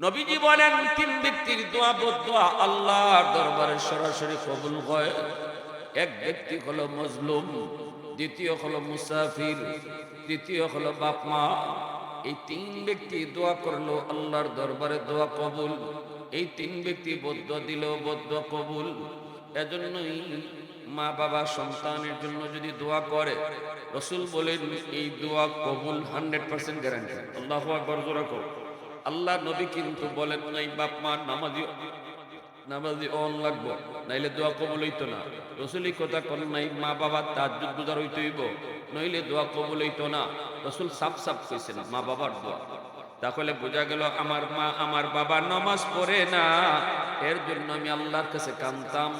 নবীজি বলেন, তিন ব্যক্তির দোয়া বদোয়া আল্লাহর দরবারে সরাসরি কবুল হয়। এক ব্যক্তি হলো মজলুম, দ্বিতীয় হলো মুসাফির, তৃতীয় হলো বাপ মা এই তিন ব্যক্তি দোয়া করল আল্লাহর দরবারে দোয়া কবুল। এই তিন ব্যক্তি বদ্ধ দিল বদ্ধ কবুল। এজন্যই মা বাবা সন্তানের জন্য যদি দোয়া করে, রসুল বলেন, এই দোয়া কবুল হান্ড্রেড পার্সেন্ট গ্যারান্টি। আল্লাহ আকবর, জোরা আল্লাহ নবী কিন্তু বলেন নাই বাপ মা, নামাজি নামাজি অন লাগবো, নাইলে দোয়া কবুল হইতো না। রসুলই কথা কর নাই, মা বাবা তার গুজার হইতে হইব, নইলে দোয়া কবুল হইতো না। রসুল সাপ সাপ কইছেন, মা বাবার দোয়া। তাহলে বোঝা গেল, আমার মা, আমার বাবা নামাজ পড়ে না, এর জন্য আমি আল্লাহর কাছে কানতাম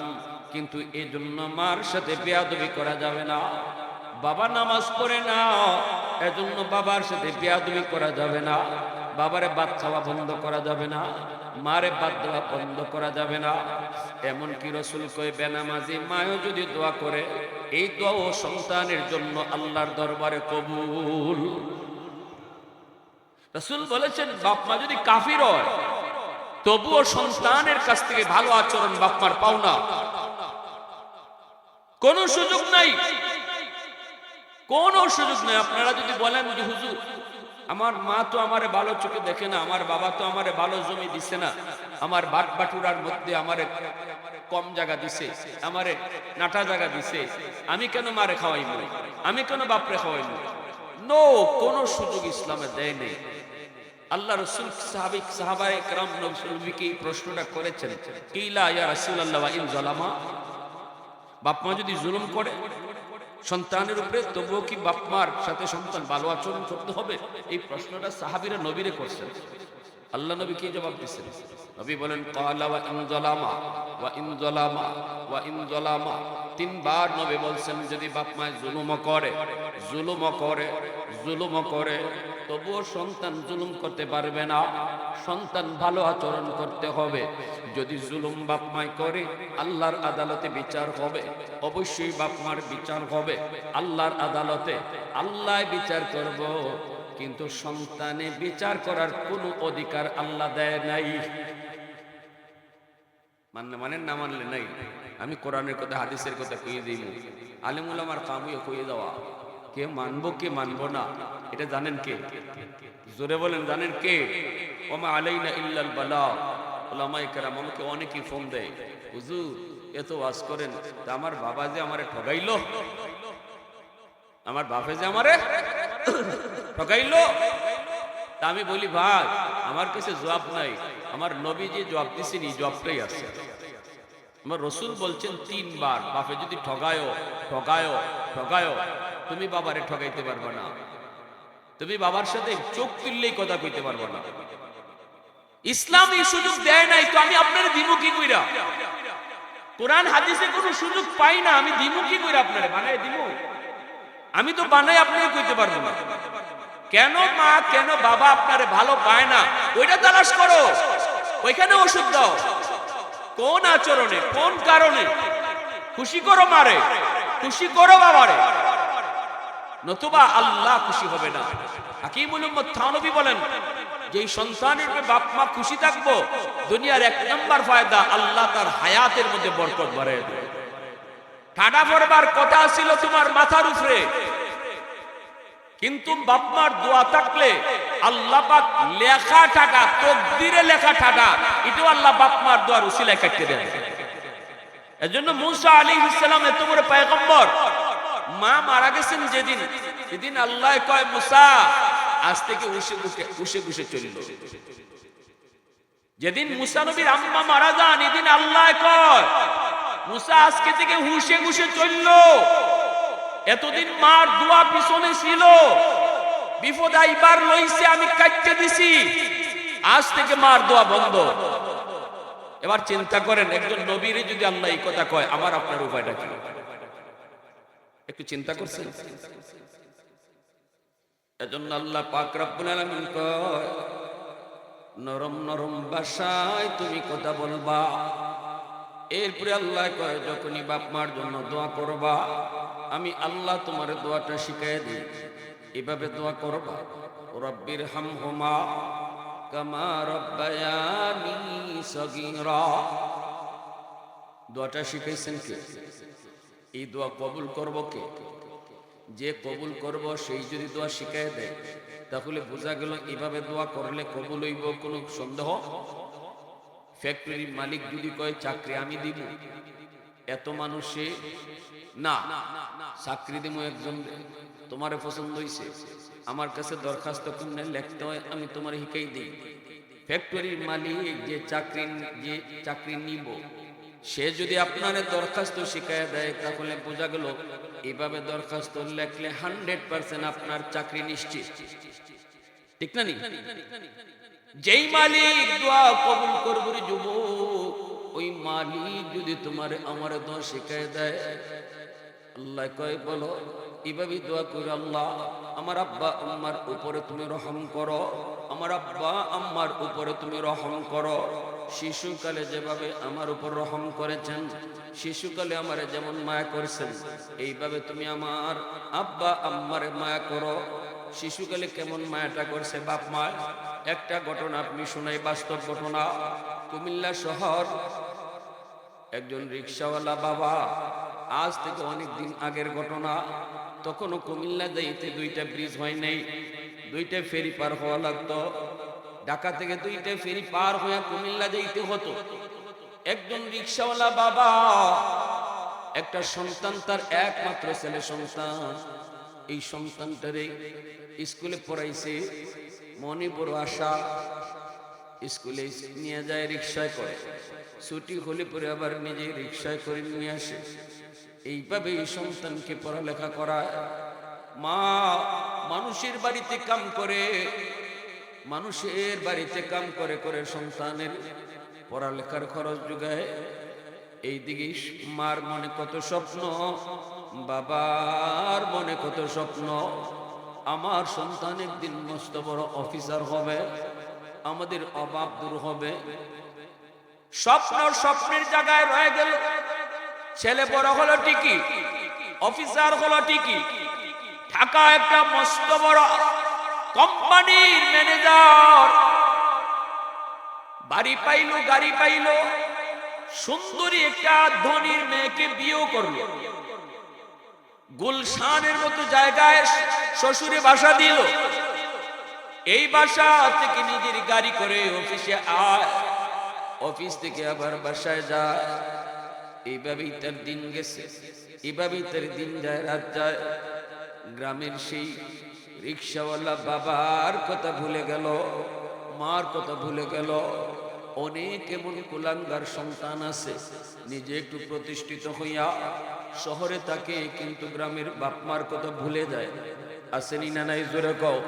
কিন্তু এই জন্য মার সাথে বেয়াদবি করা যাবে না। বাবা নামাজ পড়ে না, এজন্য বাবার সাথে বেয়াদবি করা যাবে না। বাবারে বাদ খাওয়া বন্ধ করা যাবে না, মারে বাদ দেওয়া বন্ধ করা যাবে না। এমন কি রসুল কই বেনামাজি মায়ও যদি দোয়া করে, এই দোয়া ও সন্তানের জন্য আল্লাহর দরবারে কবুল। রসুল বলেছেন, বাপ মা যদি কাফির হয়, তবুও সন্তানের কাছ থেকে ভালো আচরণ বাপ মার পাওনা কোনো সুযোগ নাই। কোনো সুযোগ নাই। আপনারা যদি বলেন যে, হুজুর আমার মা তো আমারে ভালো চোখে দেখে না আমার বাবা তো আমারে ভালো জমি দিছে না আমার বাট বাটুরার মধ্যে আমারে কম জায়গা দিছে আমারে নাটা জায়গা দিছে আমি কেন মারে খাওয়াইব আমি কেন বাপরে খাওয়াইব নো কোনো সুযোগ ইসলামে দেয় নেই আল্লাহ রসুল সাহাবিক সাহাবাই کرام নবীকে এই প্রশ্নটা করেছেন কিলা ইয়া রাসূলুল্লাহ ইন জালামা বাপ মা যদি জুলুম করে সন্তানের উপরে তবুও কি বাপ মার সাথে সন্তান ভালো আচরণ করতে হবে? এই প্রশ্নটা সাহাবিরা নবীরে করছেন। আল্লাহ নবী কি জবাব দিচ্ছেন নবী বলেন, কালা ওয়া জালামা ওয়া ইন ওয়া ইন তিনবার নবী বলছেন, যদি বাপ মায় জুলুম করে জুলুম করে জুলুম করে তবুও সন্তান জুলুম করতে পারবে না। সন্তান ভালো আচরণ করতে হবে। যদি জুলুম বাপ মায় করে, আল্লাহর আদালতে বিচার হবে। অবশ্যই বাপ মার বিচার হবে। আল্লাহর আদালতে আল্লাহ বিচার করব। কিন্তু সন্তানে বিচার করার কোনো অধিকার আল্লাহ দেয় নাই। মানলে মানেন, না মানলে নাই? আমি কোরআনের কথা, হাদিসের কথা কইয়ে দিই আলিমুল আমার কামিয়ে কইয়ে দেওয়া। কে মানবো কে মানবো না? এটা জানেন কে? জোরে বলেন, জানেন কে? ওমা আলাইনা ইল্লাল বালা। ওলামাই কেরাম আমাকে অনেকেই ফোন দেয়, হুজুর এত ওয়াজ করেন, তা আমার বাবা যে আমারে ঠগাইলো? আমার বাপে যে আমারে ঠগাইলো? তা আমি বলি, ভাই, আমার কাছে জবাব নাই। আমার নবী যে জবাব দিছেন এই জবাবটাই আছে। আমার রসুল বলছেন তিনবার, বাপে যদি ঠগায় ঠগায় ঠগায়। তুমি বাবারে ঠগাইতে পারবে না। তুমি বাবার সাথে চোখ তুললেই কথা কইতে পারবে না। ইসলাম এই সুযোগ দেয় নাই, তো আমি আপনার দিমু কইরা? কোরআন, হাদিসে কোনো সুযোগ পাই না, আমি দিমু কইরা আপনারে? বানাই দিমু? আমি তো বানাই আপনাকে কইতে পারব না। কেন মা, কেন বাবা আপনারে ভালো পায় না? ওইটা তালাশ করো। ওইখানে ওষুধ দাও। কোন আচরণে, কোন কারণে? খুশি করো মারে। খুশি করো বাবারে। নতুবা আল্লাহ খুশি হবে না। হাকিমুল থানবী বলেন যে সন্তানের বাপ মা খুশি থাকব, দুনিয়ার এক নম্বর ফায়দা আল্লাহ তার হায়াতের মধ্যে বরকত দেবে। ঠাডা পড়বার কথা ছিল তোমার মাথার উপরে। কিন্তু বাপমার দোয়া থাকলে আল্লাহ পাক লেখা টাকা তকদিরে লেখা টাকা এটাও আল্লাহ বাপমার দোয়ার উসিলায় কাটতে দেন। এজন্য মুসা আলী ইসলাম এত বড় পয়গম্বর মা মারা গেছেন যেদিন, সেদিন আল্লাহ কয়, মুসা, আজ থেকে উসে গুসে উসে গুসে চলিল। যেদিন মুসা নবীর আম্মা মারা যান, এদিন আল্লাহ কয়, মুসা, আজকে থেকে হুসে গুসে চলল। এতদিন মার দোয়া পিছনে ছিল। বিপদ আইবার লইছে, আমি কাটতে দিছি। আজ থেকে মার দোয়া বন্ধ। এবার চিন্তা করেন, একজন নবীর যদি আল্লাহ এই কথা কয়, আমার আপনার উপায়টা কি? একটু চিন্তা করছেন? এজন্য আল্লাহ পাক রব্বুল আলামিন কয়, নরম নরম ভাষায় তুমি কথা বলবা। এরপরে আল্লাহ কয়, যখনই বাপ মার জন্য দোয়া করবা, আমি আল্লাহ তোমার দোয়াটা শিখাই দিই। এভাবে দোয়া করবা, রব্বির হাম হোমা কামা রব্বায়ানি সগীরা। দোয়াটা শিখাইছেন কে? এই দোয়া কবুল করব কে? যে কবুল করব, সেই যদি দোয়া শিখাই দেয়, তাহলে বোঝা গেল এভাবে দোয়া করলে কবুল হইব কোনো সন্দেহ? ফ্যাক্টরির মালিক যদি কয়, চাকরি আমি দিব। এত মানুষে, না, চাকরি দিব একজন, তোমার পছন্দ হইছে। আমার কাছে দরখাস্ত করলে লিখতে হয়, আমি তোমার শিখাই দিই। ফ্যাক্টরির মালিক যে চাকরি যে চাকরি নিব সে যদি আপনার দরখাস্ত শিখায় দেয়, তাহলে বোঝা গেল, এভাবে দরখাস্ত লেখলে হান্ড্রেড পার্সেন্ট আপনার চাকরি নিশ্চিত। ঠিক না যেই মালিক দোয়া কবুল করব রে যুবক, ওই মালিক যদি তোমার আমার দোয়া শিখায় দেয়, আল্লাহ কয়, বলো এভাবে দোয়া করে আল্লাহ, আমার আব্বা আম্মার উপরে তুমি রহম করো, আমার আব্বা আম্মার উপরে তুমি রহম করো। শিশুকালে যেভাবে আমার উপর রহম করেছেন, শিশুকালে আমারে যেমন মায়া করেছেন, এইভাবে তুমি আমার আব্বা, আম্মারে মায়া করো। শিশুকালে কেমন মায়াটা করছে বাপ মা, একটা ঘটনা আপনি শোনাই, বাস্তব ঘটনা। কুমিল্লা শহর, একজন রিক্সাওয়ালা বাবা, আজ থেকে অনেক দিন আগের ঘটনা। তখনও কুমিল্লা যাইতে দুইটা ব্রিজ হয় নাই, দুইটা ফেরি পার হওয়া লাগতো। ঢাকা থেকে দুইটা ফেরি পার হয়ে কুমিল্লা যাইতে হতো। একজন রিক্সাওয়ালা বাবা, একটা সন্তান, তার একমাত্র ছেলে সন্তান। এই সন্তানটারে স্কুলে পড়াইছে, মনে বড় আশা, স্কুলে নিয়ে যায়, রিক্সায় করে। ছুটি হলে পরে আবার নিজে রিক্সায় করে নিয়ে আসে। এইভাবে এই সন্তানকে পড়ালেখা করায়। মা, মানুষের বাড়িতে কাম করে মানুষের বাড়িতে কাম করে করে সন্তানের পড়ালেখার খরচ যোগায়। এইদিকে মার মনে কত স্বপ্ন, বাবার মনে কত স্বপ্ন। আমার সন্তান একদিন মস্ত বড় অফিসার হবে, আমাদের অভাব দূর হবে। স্বপ্ন স্বপ্নের জায়গায় রয়ে গেল। ছেলে বড় হলো ঠিকই, অফিসার হলো ঠিকই। ঢাকা একটা মস্ত বড় কোম্পানির ম্যানেজার। বাড়ি পাইলো, গাড়ি পাইলো। সুন্দরী একটা ধনির মেয়েকে বিয়েও করল। গুলশানের মতো জায়গায় শ্বশুরে বাসা দিল। এই বাসা থেকে নিজের গাড়ি করে অফিসে আয়। অফিস থেকে আবার বাসায় যায়। এইভাবেই তার দিন গেছে। এইভাবেই তার দিন যায়, রাত যায়। গ্রামের সেই রিক্সাওয়ালা বাবার কথা ভুলে গেল, মার কথা ভুলে গেল। অনেক এমন কুলাঙ্গার সন্তান আছে, নিজে একটু প্রতিষ্ঠিত হইয়া শহরে থাকে, কিন্তু গ্রামের বাপ মার কথা ভুলে যায়। আসেনি না নাই জোরে কও?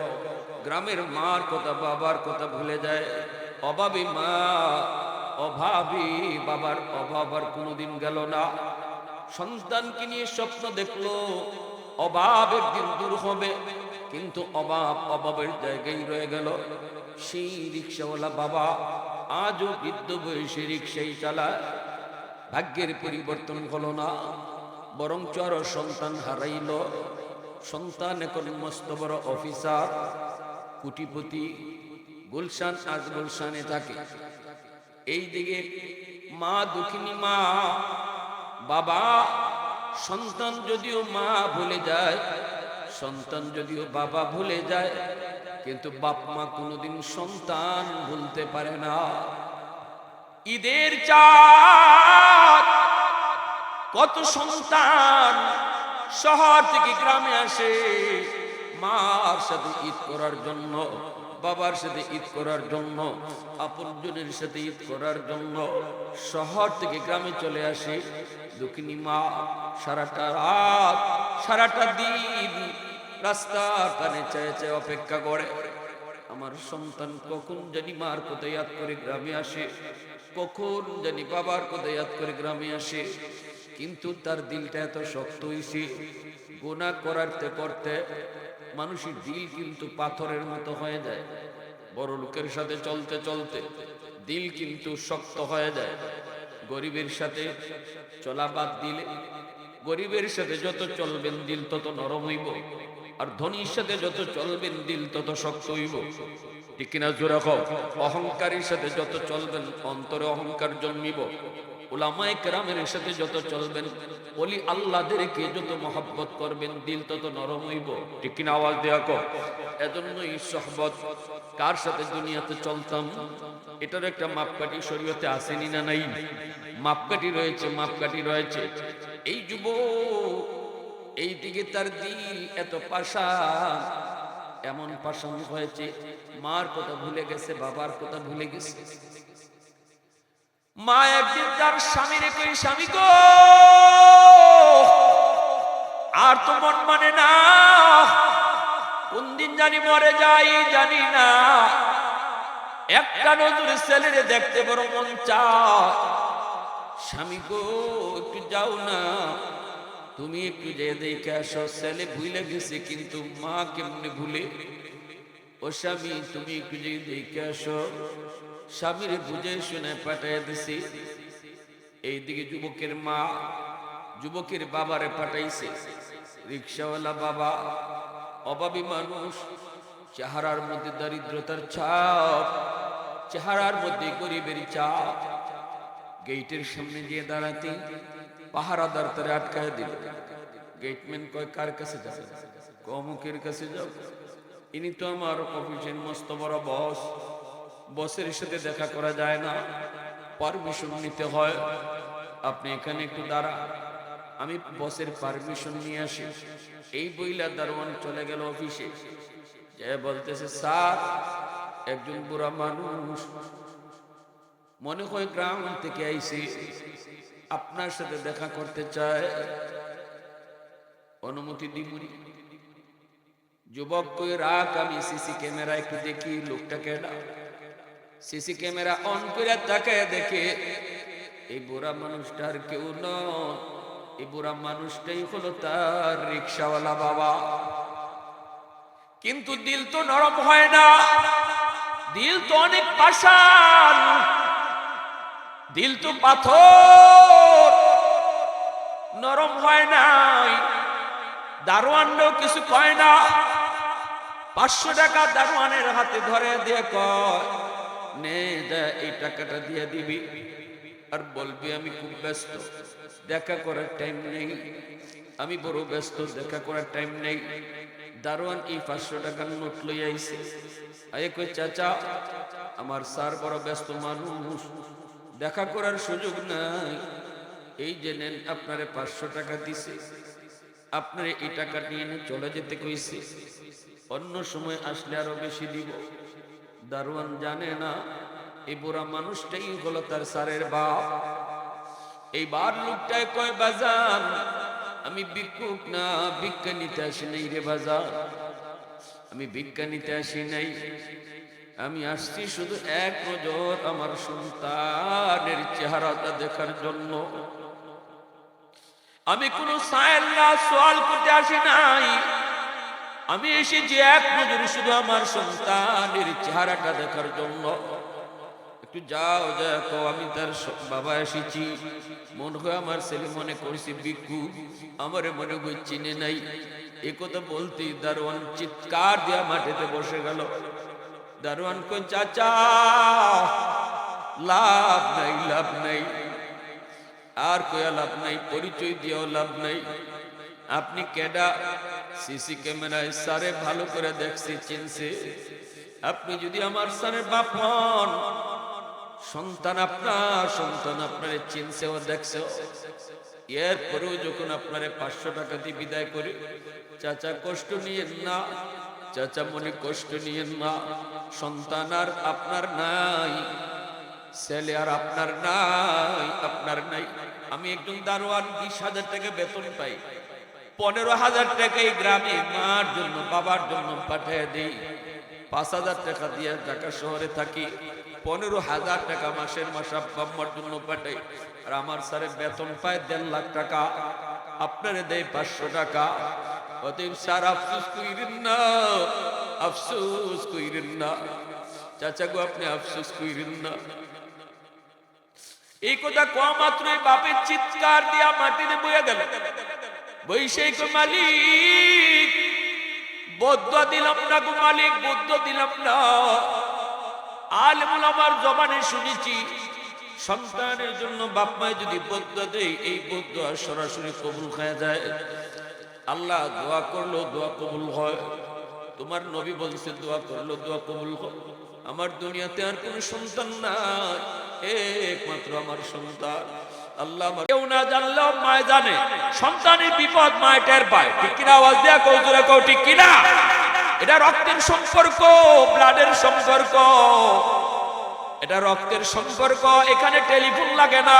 গ্রামের মার কথা, বাবার কথা ভুলে যায়। অভাবী মা, অভাবী বাবার অভাব আর কোনোদিন গেল না। সন্তানকে নিয়ে স্বপ্ন দেখল অভাব একদিন দূর হবে। কিন্তু অভাব অভাবের জায়গায় রয়ে গেল। সেই রিক্সাওয়ালা বাবা আজও বৃদ্ধ বয়সে রিক্সাই চালায়। ভাগ্যের পরিবর্তন হলো না বরং চর সন্তান হারাইল। সন্তান এখন মস্ত বড় অফিসার, কুটিপতি, গুলশান আজ গুলশানে থাকে। এই দিকে মা, দুঃখিনী মা, বাবা, সন্তান যদিও মা ভুলে যায় সন্তান যদিও বাবা ভুলে যায়, কিন্তু বাপ মা কোনোদিন সন্তান ভুলতে পারে না। ঈদের চাঁদ, কত সন্তান শহর থেকে গ্রামে আসে, মার সাথে ঈদ করার জন্য, বাবার সাথে ঈদ করার জন্য আপনজনের সাথে ঈদ করার জন্য শহর থেকে গ্রামে চলে আসে। দুঃখিনী মা, সারাটা রাত, সারাটা দিন রাস্তার কানে চেয়ে চেয়ে অপেক্ষা করে। আমার সন্তান কখন জানি মার কথা ইয়াদ করে গ্রামে আসে, কখন জানি বাবার কথা ইয়াদ করে গ্রামে আসে। কিন্তু তার দিলটা এত শক্ত হয়েছে গোনা করাতে করতে মানুষের দিল কিন্তু পাথরের মতো হয়ে যায়। বড় লোকের সাথে চলতে চলতে দিল কিন্তু শক্ত হয়ে যায়। গরিবের সাথে চলা বাদ দিলে গরিবের সাথে যত চলবেন দিল তত নরম হইব। আর ধনীর সাথে যত চলবেন দিল তত শক্ত হইব। ঠিক কিনা জোরে হোক অহংকারীর সাথে যত চলবেন, অন্তরে অহংকার জন্মিব। ওলামায়ে কেরামের সাথে যত চলবেন, ওলি আল্লাহদেরকে যত মহব্বত করবেন, দিল তত নরম হইব। ঠিক কিনা আওয়াজ দেয়া কো এজন্যই সহবত, কার সাথে দুনিয়াতে চলতাম? এটার একটা মাপকাঠি শরীয়তে আসেনি না নাই? মাপকাঠি রয়েছে মাপকাঠি রয়েছে। এই যুব এই দিকে তার দিল এত পাশা। এমন পাশান হয়েছে, মার কথা ভুলে গেছে, বাবার কথা ভুলে গেছে। মা একদিন তার স্বামী রেখে, স্বামী গো, আর তো মন মানে না। কোন দিন জানি মরে যাই, জানি না। একটা নজর ছেলেরে দেখতে বড় মন চা স্বামী গো, একটু যাও না। তুমি একটু যে দেখে আসো, ছেলে ভুলে গেছে কিন্তু মা কেমনে ভুলে? ও স্বামী, তুমি একটু যে দেখে আসো। স্বামীর বুঝে শুনে পাঠিয়ে দিছি। এইদিকে যুবকের মা, যুবকের বাবারে পাঠাইছে। রিক্সাওয়ালা বাবা, অভাবী মানুষ, চেহারার মধ্যে দারিদ্রতার ছাপ, চেহারার মধ্যে গরিবের চাপ। গেটের সামনে গিয়ে দাঁড়াতে পাহারাদার তারে আটকায় দিল। গেটম্যান কয়, কার কাছে যাবে? কমুকের কাছে যাও ইনি তো আমার অফিসের মস্ত বড় বস। বসের সাথে দেখা করা যায় না। পারমিশন নিতে হয়। আপনি এখানে একটু দাঁড়া। আমি বসের পারমিশন নিয়ে আসি। এই বইলা দারোয়ান চলে গেল অফিসে। যে বলতেছে, স্যার, একজন বুড়া মানুষ মনে হয় গ্রাম থেকে আইসি আপনার সাথে দেখা করতে চায়। অনুমতি দিবুনি যুবক কই, রাখ, আমি সিসি ক্যামেরা একটু দেখি লোকটা কেডা সিসি ক্যামেরা অন করে তাকে দেখে, এই বুড়া মানুষটার কেউ নয়। এই বুড়া মানুষটাই হলো তার রিক্সাওয়ালা বাবা। কিন্তু দিল তো নরম হয় না। দিল তো অনেক পাষাণ দিল তো পাথর। নরম হয় নাই। দারোয়ানও কিছু কয় না। পাঁচশো টাকা দারোয়ানের হাতে ধরে দিয়ে কয়, নে যা এই টাকাটা দিয়ে দিবি। আর বলবি, আমি খুব ব্যস্ত, দেখা করার টাইম নেই। আমি বড় ব্যস্ত, দেখা করার টাইম নেই। দারোয়ান এই পাঁচশো টাকার নোট লই আইছে। আয়ে কই চাচা, আমার স্যার বড় ব্যস্ত মানুষ। দেখা করার সুযোগ নাই। এই যে নেন, আপনারে পাঁচশো টাকা দিছে। আপনারে এই টাকা নিয়ে চলে যেতে কইছে। অন্য সময় আসলে আরও বেশি দিব। দারোয়ান জানে না, এই বুড়া মানুষটাই হলো তার স্যারের বাপ। এই বার লোকটায় কয় বাজার আমি ভিক্ষুক না, ভিক্ষা নিতে আসি নাই রে বাজার আমি ভিক্ষা নিতে আসি নাই। আমি আসছি শুধু এক নজর আমার সন্তানের চেহারাটা দেখার জন্য। আমি কোনো সায়েল করতে আসি নাই। আমি এসেছি এক নজর শুধু আমার সন্তানের চেহারাটা দেখার জন্য। একটু যাও, দেখো, আমি তার বাবা এসেছি। মন হয় আমার ছেলে মনে করছি বিকু আমারে মনে হয় চিনে নাই। এ কথা বলতেই দারোয়ান চিৎকার দিয়া মাটিতে বসে গেল। দারোয়ান কোন চাচা, লাভ নাই লাভ নাই। আর কয়া লাভ নাই, পরিচয় দিয়েও লাভ নাই। আপনি কেডা? সিসি ক্যামেরায় সারে ভালো করে দেখছি, চিনছে। আপনি যদি আমার সারে বাপ হন, সন্তান আপনার সন্তান আপনার চিনছে ও দেখছে এরপরেও যখন আপনারে পাঁচশো টাকা দিয়ে বিদায় করে, চাচা কষ্ট নিয়েন না। চাচা মনে কষ্ট নিয়েন না সন্তান আর আপনার নাই, ছেলে আর আপনার নাই আপনার নাই। আমি একজন দারোয়ান, বিশ হাজার টাকা বেতন পাই। পনেরো হাজার টাকা এই গ্রামে মার জন্য, বাবার জন্য পাঠিয়ে দিই। পাঁচ হাজার টাকা দিয়ে ঢাকা শহরে থাকি। পনেরো হাজার টাকা মাসের মাস আব্বার জন্য পাঠাই। আর আমার স্যারের বেতন পায় দেড় লাখ টাকা। আপনারে দেয় পাঁচশো টাকা। অতএব স্যার, আফসোস কইরেন না। আফসোস কইরেন না। চাচা গো, আপনি আফসোস কইরেন না। এই কথা কোয়া মাত্রই বাপের চিৎকার দিয়া মাটিতে বইয়া গেল। বৈষয়িক মালিক, বদ্ধ দিলাম না গো মালিক, বদ্ধ দিলাম না। আলমুল আমার জবানে শুনেছি, সন্তানের জন্য বাপ মায় যদি বদ্ধ দেয়, এই বদ্ধ সরাসরি কবুল খাওয়া যায়। আল্লাহ দোয়া করল দোয়া কবুল হয়। তোমার নবী বলছে, দোয়া করল, দোয়া কবুল আমার দুনিয়াতে আর কোনো সন্তান নাই, একমাত্র আমার সন্তান। আল্লাহ কেউ না মায় জানে সন্তানের বিপদ মায় টের পায়। ঠিক কিনা কৌ ঠিক এটা রক্তের সম্পর্ক, ব্লাডের এটা রক্তের সম্পর্ক, এখানে টেলিফোন লাগে না।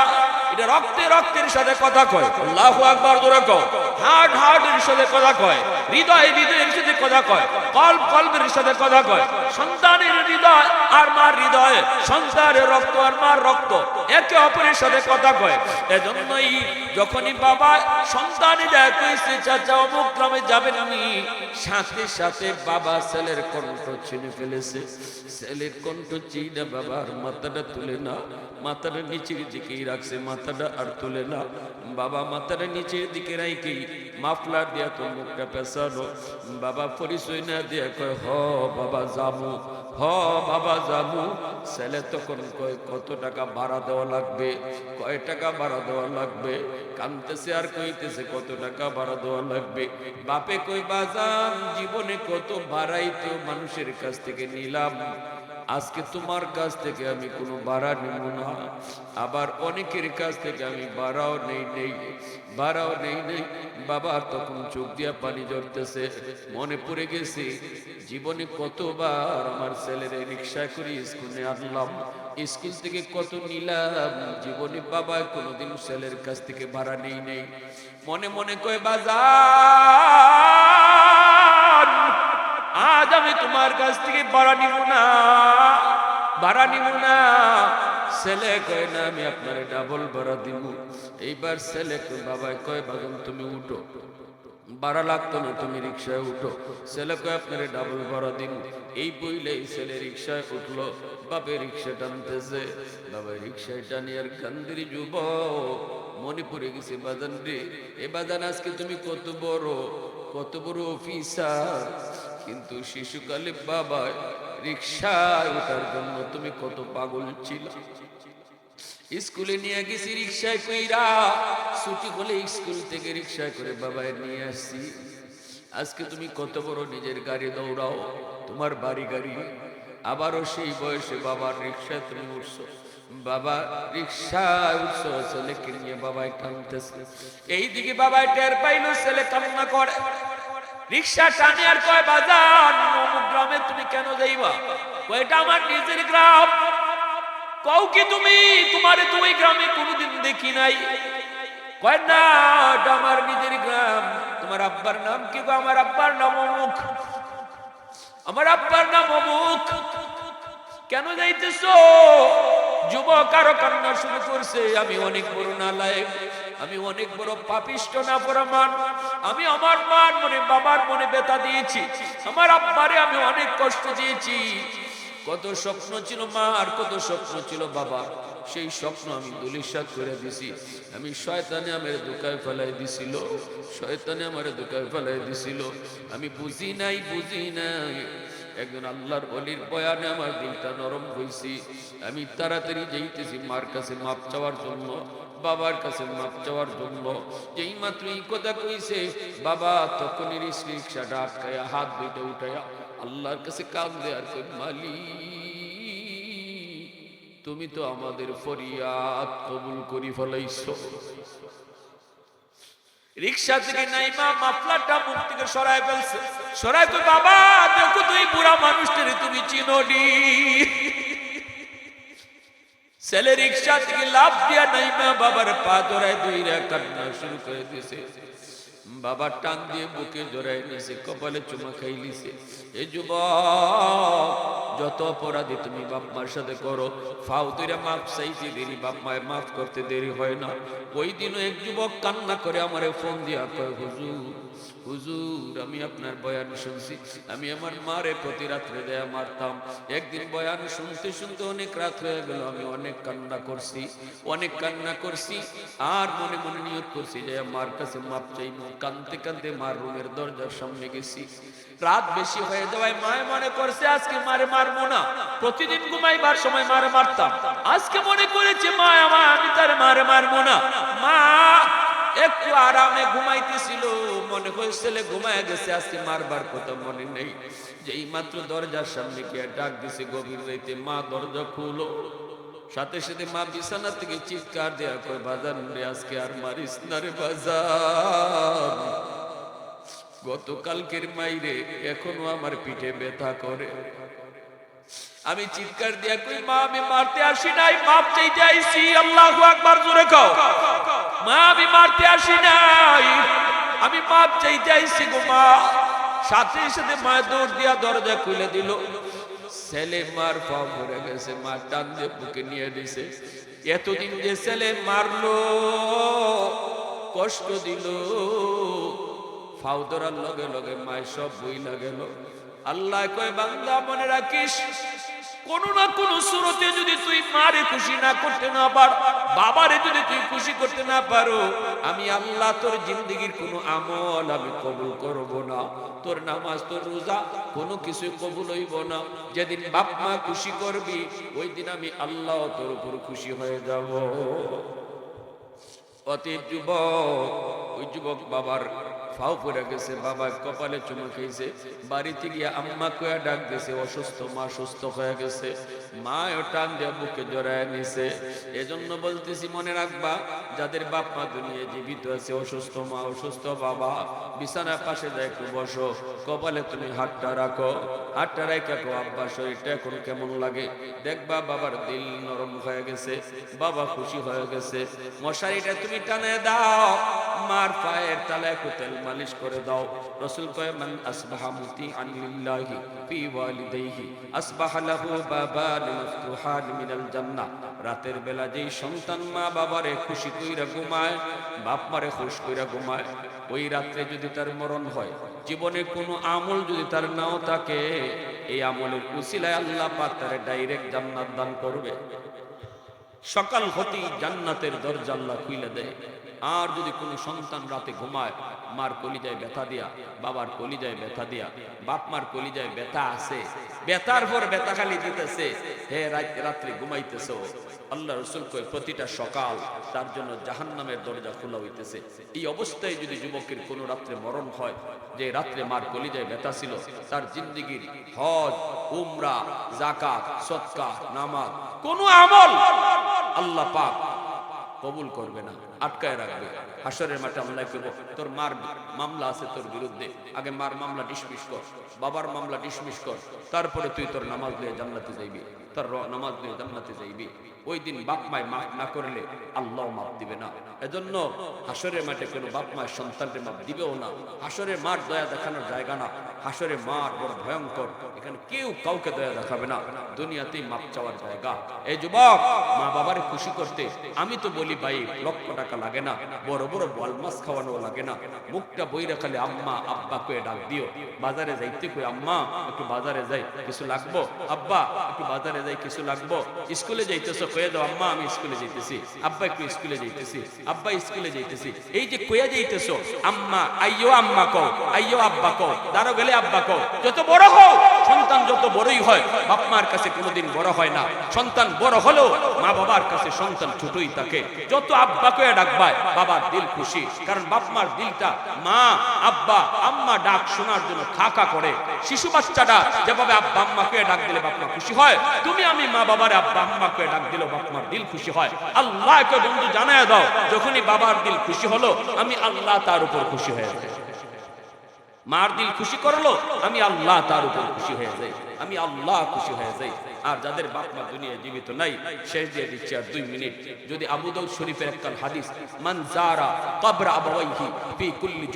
এটা রক্তে, রক্তের সাথে কথা কয়। আল্লাহু আকবার, জোরে কও। হার্ট, হার্টের সাথে কথা কয়। হৃদয়, হৃদয়ের সাথে কথা কয়। কল্প, কল্পের সাথে কথা কয়। সন্তানের হৃদয় আর মার হৃদয়, সন্তানের রক্ত আর মার রক্ত একে অপরের সাথে কথা কয়। এজন্যই যখনই বাবা সন্তানে যায় কইছে চাচা অমুক গ্রামে যাবেন আমি সাথে সাথে বাবা ছেলের কণ্ঠ ছিনে ফেলেছে। ছেলের কণ্ঠ চিনে বাবার মাথাটা তুলে না মাথাটা নিচের দিকেই রাখছে, মাথাটা আর তুলে না বাবা মাথাটা নিচের দিকে রাইকেই মাফলার দিয়া তো মুখটা পেঁচানো বাবা পরিচয় না দিয়া কয়, হ, বাবা যাব হ, বাবা যাব ছেলে তখন কয়, কত টাকা ভাড়া দেওয়া লাগবে? কয়, টাকা ভাড়া দেওয়া লাগবে। কানতেছে আর কইতেছে, কত টাকা ভাড়া দেওয়া লাগবে? বাপে কই বাজান, জীবনে কত ভাড়াই তো মানুষের কাছ থেকে নিলাম। আজকে তোমার কাছ থেকে আমি কোনো ভাড়া নেব না। আবার অনেকের কাছ থেকে আমি ভাড়াও নেই নেই, ভাড়াও নেই নেই। বাবা তখন চোখ দিয়া পানি জড়তেছে মনে পড়ে গেছে, জীবনে কতবার আমার ছেলেরে রিক্সায় করে স্কুলে আনলাম। স্কুল থেকে কত নিলাম, জীবনে বাবা কোনোদিন ছেলের কাছ থেকে ভাড়া নেই নেই। মনে মনে কয়, বাজার! আজ আমি তোমার কাছ থেকে ভাড়া নিব না, ভাড়া নিব না। ছেলে কয়, না, আমি আপনার ডাবল ভাড়া দিব। এইবার ছেলে বাবা কয় বাগান তুমি উঠো। ভাড়া লাগতো না, তুমি রিক্সায় উঠো। ছেলে কয়, আপনার ডাবল ভাড়া দিন। এই বইলেই ছেলে রিক্সায় উঠল, বাপে রিক্সা টানতেছে। বাবা রিক্সায় টানি আর কান্দির যুব মনে পড়ে গেছে, বাজান রে, এ বাজান আজকে তুমি কত বড় কত বড় অফিসার কিন্তু শিশুকালে বাবা রিক্সায় ওঠার জন্য তুমি কত পাগল ছিল। স্কুলে নিয়ে গেছি রিক্সায় কইরা, ছুটি হলে স্কুল থেকে রিক্সায় করে বাবায় নিয়ে আসছি। আজকে তুমি কত বড় নিজের গাড়ি দৌড়াও, তোমার বাড়ি গাড়ি। আবারও সেই বয়সে বাবার রিক্সায় তুমি উঠছো। বাবা রিক্সায় উঠছো, ছেলেকে নিয়ে বাবায় টানতেছে। এইদিকে বাবায় টের পাইলো, ছেলে কান্না করে। রিক্সা টানে আর কয় বাজার গ্রামে তুমি কেন যাইবা? কয়টা আমার নিজের গ্রাম। কও কি তুমি, তোমারে তো ওই গ্রামে কোনোদিন দেখি নাই। কয়, না ওটা আমার নিজের গ্রাম। তোমার আব্বার নাম কি গো? আমার আব্বার নাম অমুক। আমার আব্বার নাম অমুক। কেন যাইতেছো? যুবক আরও কান্না শুরু করছে। আমি অনেক বড় নালায়ক। আমি অনেক বড় পাপিষ্ট না মান আমি আমার মান মনে, বাবার মনে বেতা দিয়েছি। আমার আব্বারে আমি অনেক কষ্ট দিয়েছি। কত স্বপ্ন ছিল মা আর কত স্বপ্ন ছিল বাবা। সেই স্বপ্ন আমি দুলিশাত করে দিছি। আমি শয়তানে আমার দোকায় ফেলাই দিছিল। শয়তানে আমার দোকায় ফেলাই দিছিল। আমি বুঝি নাই বুঝি নাই। একজন আল্লাহর বলির বয়ানে আমার দিলটা নরম হয়েছি আমি তাড়াতাড়ি যাইতেছি মার কাছে মাপ চাওয়ার জন্য। বাবার কাছে মাপ চাওয়ার জন্য। যেই মাত্র এই কথা কইছে, বাবা তখনই রিক্সাটা আটকায়া হাত দুইটা উঠায়া আল্লাহর কাছে কান্দে আর কই মালি তুমি তো আমাদের ফরিয়াদ কবুল করি ফলাইছো। রিক্সা থেকে নাইমা মাফলাটা মুখ থেকে সরায় ফেলছে। সরায় তো বাবা, দেখো তুই বুড়া মানুষটারে তুমি চিনোনি। ছেলে রিক্সা থেকে লাভ দিয়া নাইমা বাবার পা ধরায় দুই রে কান্না শুরু করে দিছে। বাবা টান দিয়ে বুকে জড়াই নিছে, কপালে চুমা খাইলিছে। এ যুবক যত অপরাধী তুমি বাপ মার সাথে করো ফাউ তুইরা মাপ চাইতে দেরি বাপ মায়ের মাফ করতে দেরি হয় না। ওই দিনও এক যুবক কান্না করে আমারে ফোন দিয়া কয়, হুজুর হুজুর, আমি আপনার বয়ান শুনছি। আমি আমার মারে প্রতি রাত্রে দেয়া মারতাম। একদিন বয়ান শুনতে শুনতে অনেক রাত হয়ে গেল, আমি অনেক কান্না করছি, অনেক কান্না করছি, আর মনে মনে নিয়ত করছি যে মার কাছে মাপ চাইব। কানতে কানতে মার রুমের দরজার সামনে গেছি। রাত বেশি হয়ে যাওয়ায় মায় মনে করছে, আজকে মারে মারবো না। প্রতিদিন ঘুমাইবার সময় মারে মারতাম। আজকে মনে করেছে, মা আমার আমি তার মারে মারবো না। মা একটু আরামে ঘুমাইতেছিল। মনে হয় ছেলে ঘুমায় গেছে, আজকে মারবার কথা মনে নেই। যেই মাত্র দরজার সামনে গিয়ে ডাক দিছে গভীর রাইতে, মা, দরজা খুলো। সাথে সাথে মা বিছানা থেকে চিৎকার দেয়া কয় বাজার আজকে আর মারিস না রে বাজার গতকালকের মাইরে এখনও আমার পিঠে ব্যথা করে। আমি চিৎকার দিয়া কই, মা, আমি মারতে আসি নাই, মাপ চাইতে আইছি, আল্লাহু আকবার, জোরে কও। মা, আমি মারতে আসি নাই, আমি মাপ চাইতে আইছি গো মা। সাথে সাথে মা দৌড় দিয়া দরজা খুলে দিল। ছেলে মার পা ভরে গেছে, মা টান দিয়ে বুকে নিয়ে দিছে এতদিন যে ছেলে মারলো, কষ্ট দিল। ফাউদরার লগে লগে মায় সব বই লাগেল আল্লাহ কয়, বান্দা, মনে রাখিস, কোন না কোন সুরতে যদি তুই মারে খুশি না করতে না পার, বাবারে যদি তুই খুশি করতে না পারো, আমি আল্লাহ তোর জিন্দগির কোন আমল আমি কবুল করব না। তোর নামাজ, তোর রোজা, কোনো কিছু কবুল হইব না। যেদিন বাপ মা খুশি করবি ওই দিন আমি আল্লাহ তোর উপর খুশি হয়ে যাব। অতি যুবক, ওই যুবক বাবার ফাও পড়ে গেছে, বাবা কপালে চুমা খেয়েছে। বাড়িতে গিয়ে আম্মা কয়া ডাক দিয়েছে অসুস্থ মা, সুস্থ হয়ে গেছে। মা টান দিয়ে বুকে জড়ায় নিছে। এজন্য বলতেছি, মনে রাখবা, যাদের বাপ মা দুনিয়া জীবিত আছে, অসুস্থ মা, অসুস্থ বাবা, বিছানার পাশে যায় একটু বসো, কপালে তুমি হাতটা রাখো। হাতটা রেখে আব্বা, শরীরটা এখন কেমন লাগে? দেখবা বাবার দিল নরম হয়ে গেছে, বাবা খুশি হয়ে গেছে। মশারিটা তুমি টানে দাও। মার পায়ের তলায় তেল মালিশ করে দাও। রসুল কয়, মান আসবাহা মুতি আনিল্লাহি ফি ওয়ালিদাইহি, আসবাহা লাহু বাবান মফতুহান মিনাল জান্নাহ। রাতের বেলা যেই সন্তান মা বাবারে খুশি কইরা ঘুমায়, বাপ মারে খুশ কইরা ঘুমায়, ওই রাত্রে যদি তার মরণ হয়, জীবনে কোনো আমল যদি তার নাও থাকে, এই আমলের উসিলায় আল্লাহ পাক তারে ডাইরেক্ট জান্নাত দান করবে। সকাল হতেই জান্নাতের দরজা খুলে দেয়। আর যদি কোনো সন্তান রাতে ঘুমায়, মার কলিজায় ব্যথা দিয়া, বাবার কলিজায় ব্যথা দিয়া, বাপ মার কলিজায় ব্যথা আছে, ব্যথার পর ব্যথা খালি দিতেছে, হে রাত রাত্রে ঘুমাইতেছ, আল্লাহ রসুল কই প্রতিটা সকাল তার জন্য জাহান্নামের দরজা খোলা হইতেছে। এই অবস্থায় যদি যুবকের কোনো রাত্রে মরণ হয়, যে রাত্রে মার কলিজায় ব্যথা ছিল, তার জিন্দিগির হজ, উমরা জাকাত সৎকা নামাজ কোন আমল আল্লাহ পাক কবুল করবে না। আটকায় রাখবে। হাসরের মাঠে আল্লাহ করব। তোর মার মামলা আছে তোর বিরুদ্ধে। আগে মার মামলা ডিসমিস কর, বাবার মামলা ডিসমিস কর। তারপরে তুই তোর নামাজ দিয়ে জান্নাতে যাইবি। তোর নামাজ দিয়ে জান্নাতে যাইবি। ওই দিন বাপ মায় মাফ না করলে আল্লাহ মাফ দিবে না। এজন্য হাসরের মাঠে কোনো বাপ মায়ের সন্তানকে মাফ দিবেও না। হাসরের মার দয়া দেখানোর জায়গা না। হাসরে মার বড় ভয়ঙ্কর। এখানে কেউ কাউকে দয়া দেখাবে না। দুনিয়াতেই মাপ চাওয়ার জায়গা। এই যুবক মা বাবারে খুশি করতে আমি তো বলি, ভাই লক্ষ লাগে না, বড় বড় বল মাছ খাওয়ানো লাগে না। মুখটা বইরা খালি আম্মা আব্বা কয়ে ডাক দিও। বাজারে যাইতে কই, আম্মা, একটু বাজারে যাই, কিছু লাগবো? আব্বা, একটু বাজারে যাই, কিছু লাগবো? স্কুলে যাইতেছো কয়ে দাও, আম্মা, আমি স্কুলে যাইতেছি। আব্বা একটু স্কুলে যাইতেছি। আব্বা স্কুলে যাইতেছি। এই যে কয়ে যাইতেছো, আম্মা, আইয়ো আম্মা কও, আইয়ো আব্বা কও দাঁড়ো গেলে আব্বা কও, যত বড় হও সন্তান যত বড়ই হয়, বাপ মার কাছে কোনোদিন বড় হয় না। সন্তান বড় হলেও মা বাবার কাছে সন্তান ছোটই থাকে। যত আব্বা ডাকবায়, বাবার দিল খুশি। কারণ বাপ মার দিলটা মা, আব্বা, আম্মা ডাক শোনার জন্য খাকা করে। শিশু বাচ্চাটা যেভাবে আব্বা আম্মা ডাক দিলে বাপ মা খুশি হয়, তুমি আমি মা বাবার আব্বা আম্মা ডাক দিলে বাপ মার দিল খুশি হয়। আল্লাহকে বন্ধু জানায় দাও, যখনই বাবার দিল খুশি হলো, আমি আল্লাহ তার উপর খুশি হয়ে যাই। মার দিল খুশি করল, আমি আল্লাহ তার উপর খুশি হয়ে যাই। আমি আল্লাহ খুশি হয়ে যাই। আর যাদের বাপ মা দুনিয়া জীবিত নাই, শেষ দিয়ে দিচ্ছি আর দুই মিনিট। যদি আবু দাউদ শরীফের একখান হাদিস, মান জারা কবর আবাওয়াইহি ফি কুল্লি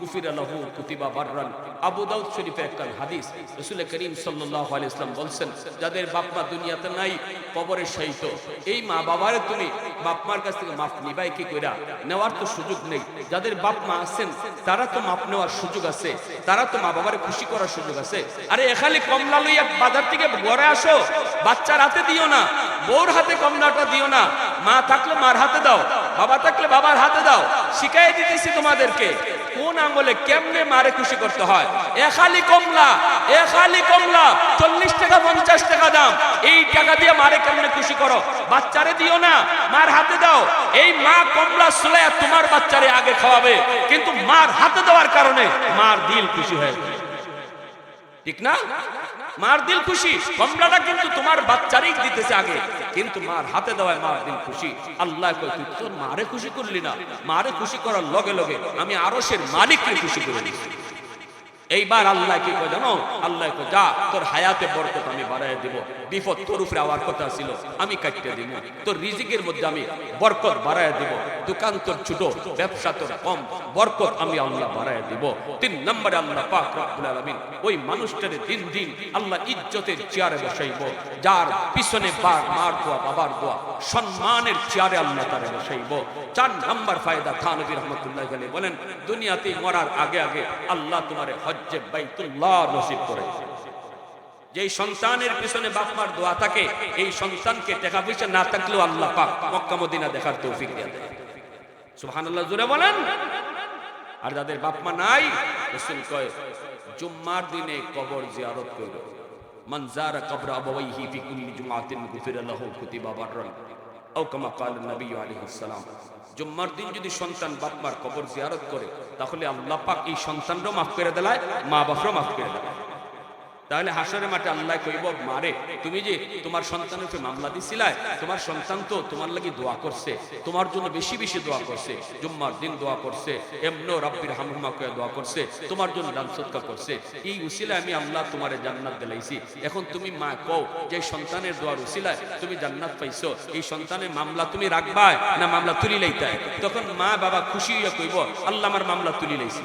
গুফিরা লাহু কুতিবা বাররান। আবু দাউদ শরীফের হাদিস, রাসূল করিম সাল্লাল্লাহু আলাইহি বলছেন, যাদের বাপ মা দুনিয়াতে নাই, কবরে শায়িত। এই মা বাবারে তুমি বাপ মার কাছ থেকে মাফ নিবাই কি কইরা? নেওয়ার তো সুযোগ নেই। যাদের বাপ মা আছেন, তারা তো মাপ নেওয়ার সুযোগ আছে। তারা তো মা বাবারে খুশি করার সুযোগ আছে। আরে এখানে কমলা লইয়া বাজার থেকে ঘরে আসো। বাচ্চার হাতে দিও না, বউর হাতে কমলাটা দিও না, মা থাকলে মার হাতে দাও, বাবা থাকলে বাবার হাতে দাও, শিখাই দিতেছি তোমাদেরকে কোন আঙ্গুলে কেমনে মারে খুশি করতে হয়। এ খালি কমলা, এ খালি কমলা, চল্লিশ টাকা, পঞ্চাশ টাকা দাম, এই টাকা দিয়ে মারে কেমনে খুশি করো? বাচ্চারে দিও না, মার হাতে দাও। এই মা কমলা সুলাইয়া তোমার বাচ্চারে আগে খাওয়াবে, কিন্তু মার হাতে দেওয়ার কারণে মার দিল খুশি হয়ে ঠিক না? মার দিল খুশি, কমলাটা কিন্তু তোমার বাচ্চারই দিতেছে আগে। কিন্তু মার হাতে দেওয়ায় মার দিল খুশি। আল্লাহ তুই তোর মারে খুশি করলি না। মারে খুশি করার লগে লগে আমি আরশের মালিককে খুশি করে দিচ্ছি এইবার আল্লাহ কি কয় জানো? আল্লাহ কয়, যা, তোর হায়াতে বরকত আমি বাড়ায় দিব। বিপদ তোর উপরে আওয়ার কথা ছিল, আমি কাটতে দিব। তোর রিজিকের মধ্যে আমি বরকত বাড়ায় দিব। দোকান তোর ছোট, ব্যবসা তোর কম, বরকত আমি আল্লাহ বাড়ায় দিব। তিন নম্বরে আল্লাহ পাক রব্বুল আলামিন ওই মানুষটারে দিন দিন আল্লাহ ইজ্জতের চেয়ারে বসাইব, যার পিছনে বার মার দোয়া বাবার দোয়া সম্মানের চেয়ারে আল্লাহ তারে বসাইব। চার নাম্বার ফায়দা থানবী রহমতুল্লাহ বলেন দুনিয়াতে মরার আগে আগে আল্লাহ তোমারে হজ্জে বাইতুল্লাহ নসিব করে যেই সন্তানের পিছনে বাপমার দোয়া থাকে, এই সন্তানকে টাকা পয়সা না থাকলেও আল্লাহ পাক মক্কা মদিনা দেখার তৌফিক দেয় সুবহানাল্লাহ জুড়ে বলেন। আর যাদের বাপমা নাই, রাসূল কয়, জুম্মার দিনে কবর জিয়ারত করবে মান জারা কবর আবাওয়াইহি ফি কুল্লি জুমাতিন গুফিরা লাহু কুতিবা বাররান। আও কামা ক্বালা নবী আলাইহিস সালাম। জুম্মার দিন যদি সন্তান বাপমার কবর জিয়ারত করে, তাহলে আল্লাহ এই সন্তানরও মাফ করে দেয় মা বাপরও মাফ করে দেয় তাহলে হাসরের মাঠে আল্লাহ কইব, মারে, তুমি যে তোমার সন্তানের উপরে মামলা দিছিলাই, তোমার সন্তান তো তোমার লাগি দোয়া করছে, তোমার জন্য বেশি বেশি দোয়া করছে, জুম্মার দিন দোয়া করছে এমনো রাব্বির হামহুমা কয়ে দোয়া করছে, তোমার জন্য দান সৎকার করছে, এই উসিলায় আমি আল্লাহ তোমারে জান্নাত দিলাইছি। এখন তুমি মা কও, যে সন্তানের দোয়ার উসিলায় তুমি জান্নাত পাইছো, এই সন্তানের মামলা তুমি রাখবা না মামলা তুলি লইতাই তখন মা বাবা খুশি হইয়া কইব, আল্লাহ আমার মামলা তুলি লাইছি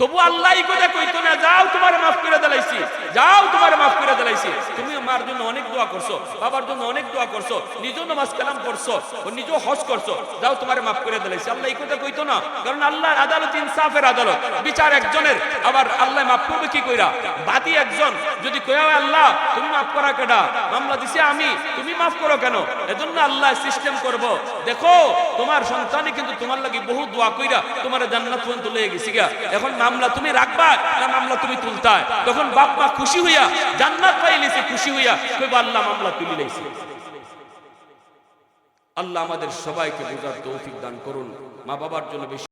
তবু আল্লাহ কথা কইতো না যাও, তোমার মাফ করে দিলাইছি। যাও, তোমার মাফ করে দিলাইছি। তুমি মার জন্য অনেক দোয়া করছ, বাবার জন্য অনেক দোয়া করছ, নিজেও নামাজ কালাম করছ, ও নিজেও হজ করছ। যাও, তোমার মাফ করে দিলাইছি। আল্লাহ এই কথা কইতো না, কারণ আল্লাহর আদালত ইনসাফের আদালত। বিচার একজনের, আবার আল্লাহ মাফ করবে কি কইরা? বাদী একজন, যদি কয়া আল্লাহ, তুমি মাফ করা কেডা? মামলা দিছে আমি, তুমি মাফ করো কেন? এজন্য আল্লাহ সিস্টেম করব। দেখো, তোমার সন্তানই কিন্তু তোমার লাগি বহু দোয়া কইরা তোমার জান্নাত পর্যন্ত লয়ে গেছি গা এখন মামলা তুমি রাখবা না মামলা তুমি তুলতা তখন বাপ মা খুশি হইয়া জান্নাত পাইলিছে খুশি হইয়া কইব, আল্লাহ মামলা তুলি লাইছে আল্লাহ আমাদের সবাইকে বোঝার তৌফিক দান করুন। মা বাবার জন্য বেশি